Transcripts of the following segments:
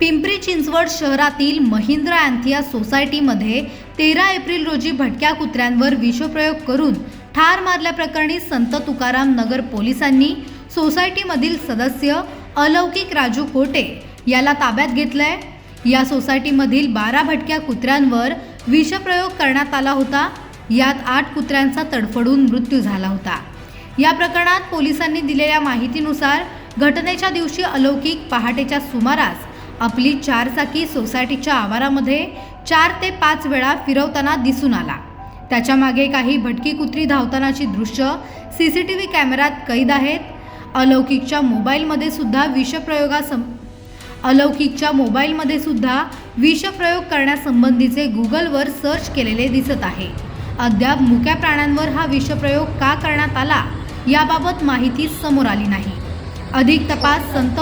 पिंपरी चिंचवड शहरातील महिंद्रा अँथिया सोसायटीमध्ये तेरा एप्रिल रोजी भटक्या कुत्र्यांवर विषप्रयोग करून ठार मारल्याप्रकरणी संत तुकाराम नगर पोलिसांनी सोसायटीमधील सदस्य अलौकिक राजू कोटे याला ताब्यात घेतलंय. या सोसायटीमधील बारा भटक्या कुत्र्यांवर विषप्रयोग करण्यात आला होता. यात आठ कुत्र्यांचा तडफडून मृत्यू झाला होता. या प्रकरणात पोलिसांनी दिलेल्या माहितीनुसार घटनेच्या दिवशी अलौकिक पहाटेच्या सुमारास आपली चारचाकी सोसायटीच्या आवारामध्ये चार ते पाच वेळा फिरवताना दिसून आला. त्याच्यामागे काही भटकी कुत्री धावतानाची दृश्य सी सी टी व्ही कॅमेऱ्यात कैद आहेत. अलौकिकच्या मोबाईलमध्ये सुद्धा विषप्रयोगासं अलौकिकच्या मोबाईलमध्ये सुद्धा विषप्रयोग करण्यासंबंधीचे गुगलवर सर्च केलेले दिसत आहे. अद्याप मुक्या प्राण्यांवर हा विषप्रयोग का करण्यात आला याबाबत माहिती समोर आली नाही. अधिक तपास संत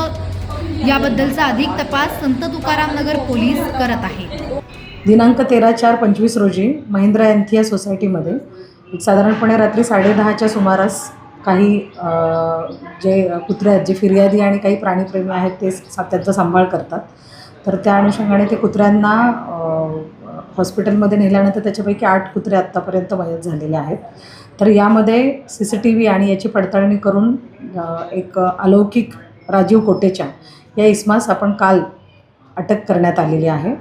याबद्दलचा अधिक तपास संत तुकाराम नगर पोलीस करत आहेत दिनांक तेरा चार पंचवीस रोजी महिंद्रा एन्थिया सोसायटीमध्ये साधारणपणे रात्री साडेदहाच्या सुमारास काही जे कुत्रे आहेत जे फिर्यादी आणि काही प्राणीप्रेमी आहेत ते त्यांचा सांभाळ करतात. तर त्या अनुषंगाने ते कुत्र्यांना हॉस्पिटलमध्ये नेल्यानंतर त्याच्यापैकी आठ कुत्रे आत्तापर्यंत मयत झालेले आहेत. तर यामध्ये सी सी टी व्ही आणि याची पडताळणी करून एक अलौकिक राजीव कोटेच्या या इस्मास आपण काल अटक करण्यात आलेली आहे.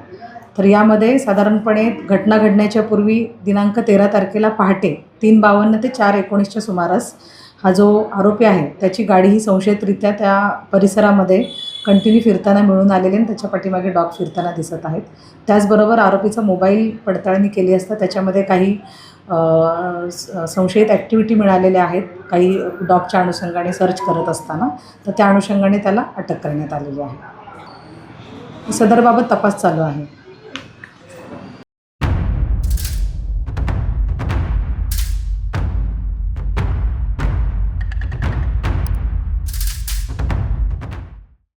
तर यामध्ये साधारणपणे घटना घडण्याच्या पूर्वी दिनांक तेरा तारखेला पहाटे तीन बावन्न ते चार एकोणीसच्या सुमारास हा जो आरोपी आहे त्याची गाडी ही संशयितरित्या त्या परिसरामध्ये कंटिन्यू फिरताना मिळून आलेली आणि त्याच्या पाठीमागे डॉग फिरताना दिसत आहेत. त्याचबरोबर आरोपीचा मोबाईल पडताळणी केली असता त्याच्यामध्ये काही संशयित ॲक्टिव्हिटी मिळालेल्या आहेत. काही डॉगच्या अनुषंगाने सर्च करत असताना तर त्या अनुषंगाने त्याला अटक करण्यात आलेली आहे. सदरबाबत तपास चालू आहे.